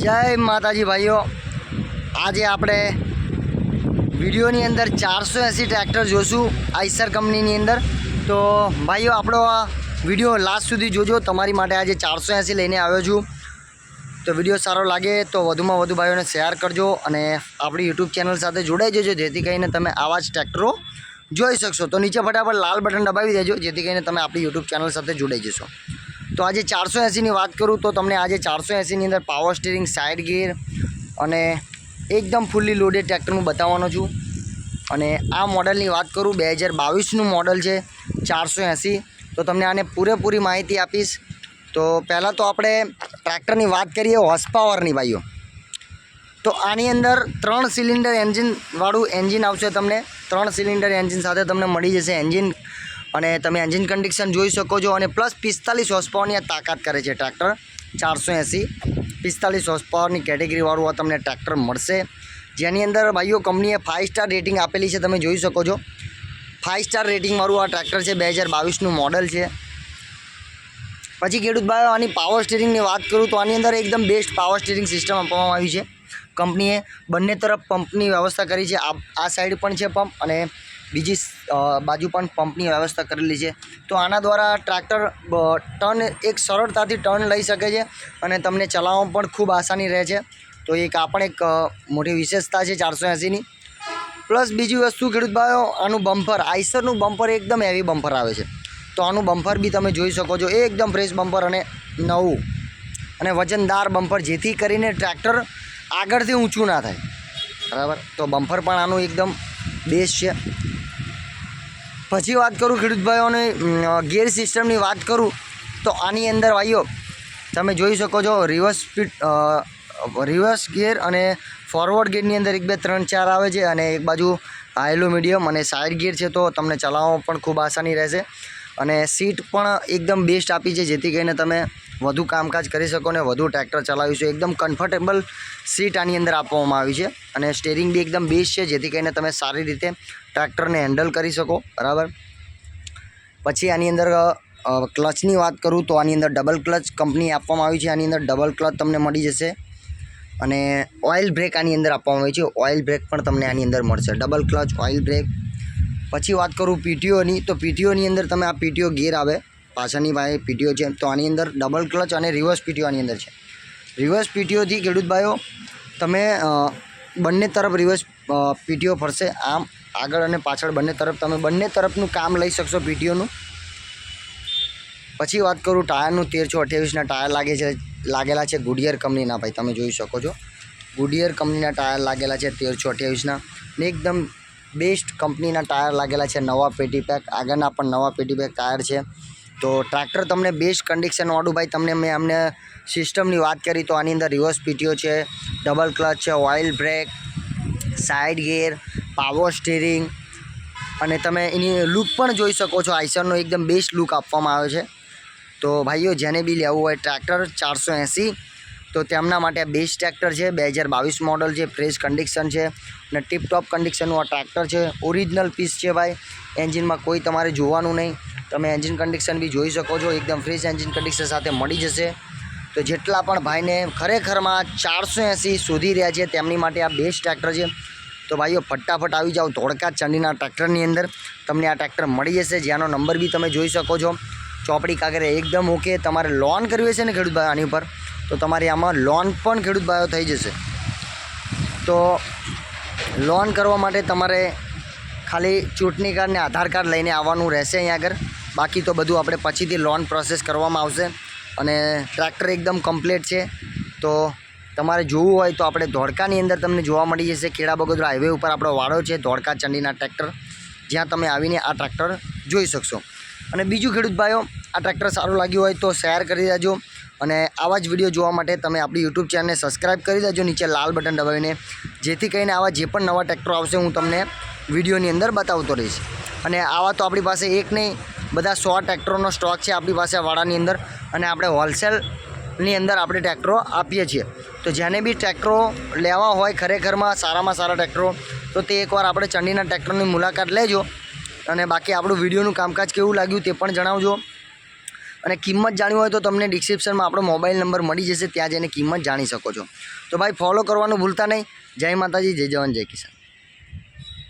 જય માતાજી ભાઈઓ. આજે આપણે વિડીયોની અંદર ચારસો એંસી ટ્રેક્ટર જોશું આઈસર કંપનીની અંદર. તો ભાઈઓ, આપણો આ વીડિયો લાસ્ટ સુધી જોજો. તમારી માટે આજે ચારસો એંસી લઈને આવ્યો છું. તો વીડિયો સારો લાગે તો વધુમાં વધુ ભાઈઓને શેર કરજો અને આપણી યુટ્યુબ ચેનલ સાથે જોડાઈ જજો, જેથી કરીને તમે આવા જ ટ્રેક્ટરો જોઈ શકશો. તો નીચે ફટાફટ લાલ બટન દબાવી દેજો, જેથી કરીને તમે આપણી યુટ્યુબ ચેનલ સાથે જોડાઈ જશો. તો આજે ચારસો એંસીની વાત કરું તો તમને આજે ચારસો એંસીની અંદર પાવર સ્ટીરિંગ સાઇડ ગિયર અને એકદમ ફૂલ્લી લોડેડ ટ્રેક્ટર હું બતાવવાનો છું. અને આ મોડલની વાત કરું, બે હજાર બાવીસનું મોડલ છે ચારસો એંસી તો તમને આને પૂરેપૂરી માહિતી આપીશ. તો પહેલાં તો આપણે ટ્રેક્ટરની વાત કરીએ હોર્સ પાવરની ભાઈઓ. તો આની અંદર ત્રણ સિલિન્ડર એન્જિનવાળું એન્જિન આવશે તમને. ત્રણ સિલિન્ડર એન્જિન સાથે તમને મળી જશે એન્જિન અને તમે એન્જિન કન્ડિશન જોઈ શકો છો અને પ્લસ પિસ્તાલીસ હોર્સ આ તાકાત કરે છે ટ્રેક્ટર ચારસો એંસી પિસ્તાલીસ હોર્સ પાવરની કેટેગરીવાળું આ તમને ટ્રેક્ટર મળશે. જેની અંદર ભાઈઓ કંપનીએ ફાઇવ સ્ટાર રેટિંગ આપેલી છે તમે જોઈ શકો છો. ફાઇવ સ્ટાર રેટિંગવાળું આ ટ્રેક્ટર છે બે હજાર બાવીસનું મોડલ છે. પછી ખેડૂત ભાઈઓ, આની પાવર સ્ટીરિંગની વાત કરું તો આની અંદર એકદમ બેસ્ટ પાવર સ્ટીરિંગ સિસ્ટમ આપવામાં આવી છે. કંપનીએ બંને તરફ પંપની વ્યવસ્થા કરી છે. આ સાઈડ પણ છે પંપ અને બીજી બાજુ પણ પંપની વ્યવસ્થા કરેલી છે. તો આના દ્વારા ટ્રેક્ટર ટર્ન એક સરળતાથી ટર્ન લઈ શકે છે અને તમને ચલાવવામાં પણ ખૂબ આસાની રહે છે. તો એક આ પણ એક મોટી વિશેષતા છે ચારસો એંસીની. પ્લસ બીજી વસ્તુ ખેડૂત ભાઈઓ, આનું બમ્પર, આઈસરનું બમ્પર એકદમ હેવી બમ્પર આવે છે. તો આનું બમ્પર બી તમે જોઈ શકો છો, એ એકદમ ફ્રેશ બમ્પર અને નવું અને વજનદાર બમ્પર, જેથી કરીને ટ્રેક્ટર આગળથી ઊંચું ના થાય. બરાબર? તો બમ્પર પણ આનું એકદમ બેસ્ટ છે. પછી વાત કરું ખેડૂત ગેર સિસ્ટમની વાત કરું, તો આની અંદર ભાઈઓ, તમે જોઈ શકો છો રિવર્સ સ્પીડ રિવર્સ ગિયર અને ફોરવર્ડ ગિયરની અંદર એક, બે, ત્રણ, ચાર આવે છે અને એક બાજુ હાઈલો મીડિયમ અને સાઇડ ગિયર છે તો તમને ચલાવવામાં પણ ખૂબ આસાની રહેશે. અને સીટ પણ એકદમ બેસ્ટ આપી છે, જેથી કરીને તમે વધુ કામકાજ કરી શકો ને વધુ ટ્રેક્ટર ચલાવીશું એકદમ કમ્ફર્ટેબલ સીટ આની અંદર આપવામાં આવી છે અને સ્ટેરિંગ બી એકદમ બેસ્ટ છે, જેથી કરીને તમે સારી રીતે ટ્રેક્ટરને હેન્ડલ કરી શકો. બરાબર? પછી આની અંદર ક્લચની વાત કરું તો આની અંદર ડબલ ક્લચ કંપની આપવામાં આવી છે. આની અંદર ડબલ ક્લચ તમને મળી જશે અને ઓઇલ બ્રેક આની અંદર આપવામાં આવી છે. ઓઇલ બ્રેક પણ તમને આની અંદર મળશે. ડબલ ક્લચ ઓઇલ બ્રેક પછી વાત કરું પીટીઓની તો પીટીઓની અંદર તમે આ પીટીઓ ગેર આવે. પાછળની પાસે પીટીઓ છે. તો આની અંદર ડબલ ક્લચ અને રિવર્સ પીટીઓ આની અંદર છે. રિવર્સ પીટીઓથી ખેડૂત ભાઈઓ, તમે બંને તરફ રિવર્સ પીટીઓ ફરશે. આમ આગળ અને પાછળ બંને તરફ તમે બંને તરફનું કામ લઈ શકશો પીટીઓનું. પછી વાત કરું ટાયરનું, તેરસો અઠ્યાવીસના ટાયર લાગે છે, લાગેલા છે ગુડિયર કંપનીના ભાઈ, તમે જોઈ શકો છો. ગુડિયર કંપનીના ટાયર લાગેલા છે તેરસો અઠ્યાવીસના. ને એકદમ બેસ્ટ કંપનીના ટાયર લાગેલા છે નવા પેટી પેક. આગળના પણ નવા પેટી પેક ટાયર છે. તો ટ્રેક્ટર તમને બેસ્ટ કન્ડિશનવાળું ભાઈ, તમને મેં અમને સિસ્ટમની વાત કરી તો આની અંદર રિવર્સ પીટીઓ છે ડબલ ક્લચ છે oil brake side gear power steering અને તમે એની લુક પણ જોઈ શકો છો. આઈસરનો એકદમ બેસ્ટ લુક આપવામાં આવ્યો છે. તો ભાઈઓ, જેને બી લેવું હોય ટ્રેક્ટર ચારસો એંસી, તો તેમના માટે બેસ્ટ ટ્રેક્ટર છે. બે હજાર બાવીસ મોડલ છે ફ્રેશ કન્ડિશન છે અને ટીપટોપ કન્ડિશનનું આ ટ્રેક્ટર છે. ઓરિજિનલ પીસ છે ભાઈ. એન્જિનમાં કોઈ તમારે જોવાનું નહીં. તમે એન્જિન કન્ડિશન બી જોઈ શકો છો. એકદમ ફ્રેશ એન્જિન કન્ડિશન સાથે મળી જશે. તો જેટલા પણ ભાઈને ખરેખરમાં ચારસો એંસી શોધી રહ્યા છે, તેમની માટે આ બેસ્ટ ટ્રેક્ટર છે. તો ભાઈઓ, ફટાફટ આવી જાઓ ધોળકા ચંડીના ટ્રેક્ટરની અંદર. તમને આ ટ્રેક્ટર મળી જશે. જેનો નંબર બી તમે જોઈ શકો છો. ચોપડી કાગરે એકદમ ઓકે તમારે લોન કરવી છે ને ખેડૂત ભાઈ આની ઉપર? તો તમારી આમાં લોન પણ ખેડૂત ભાઈઓ થઈ જશે. તો લોન કરવા માટે તમારે ખાલી ચૂંટણી કાર્ડ ને આધાર કાર્ડ લઈને આવવાનું રહેશે અહીંયા આગળ. બાકી તો બધું આપણે પછીથી લોન પ્રોસેસ કરવામાં આવશે અને ટ્રેક્ટર એકદમ કમ્પ્લીટ છે. તો તમારે જોવું હોય તો આપણે ધોળકાની અંદર તમને જોવા મળી જશે ખેડા બગોદરા હાઈવે ઉપર આપણો વાડો છે, ધોળકા ચંડીના ટ્રેક્ટર. જ્યાં તમે આવીને આ ટ્રેક્ટર જોઈ શકશો. અને બીજું ખેડૂત ભાઈઓ, આ ટ્રેક્ટર સારું લાગ્યું હોય તો શેર કરી દેજો અને આવા જ વીડિયો જોવા માટે તમે આપણી યુટ્યુબ ચેનલને સબસ્ક્રાઈબ કરી દેજો, નીચે લાલ બટન દબાવીને. જેથી કરીને આવા જે પણ નવા ટ્રેક્ટરો આવશે હું તમને વિડીયોની અંદર બતાવતો રહીશ. અને આવા તો આપણી પાસે એક નહીં બધા સો ટ્રેક્ટરોનો સ્ટોક છે આપણી પાસે વાડાની અંદર અને આપણે હોલસેલની અંદર આપણે ટ્રેક્ટરો આપીએ છીએ. તો જેને બી ટ્રેક્ટરો લેવા હોય ખરેખરમાં સારામાં સારા ટ્રેક્ટરો, તો તે એકવાર આપણે ચંડીના ટ્રેક્ટરની મુલાકાત લેજો અને બાકી આપણું વિડીયોનું કામકાજ કેવું લાગ્યું તે પણ જણાવજો. અને કિંમત જાણવી હોય તો તમને ડિસ્ક્રિપ્શનમાં આપણો મોબાઈલ નંબર મળી જશે, ત્યાં જઈને કિંમત જાણી શકો છો. તો ભાઈ ફોલો કરવાનું ભૂલતા નહીં. જય માતાજી, જય જવાન, જય કિસાન.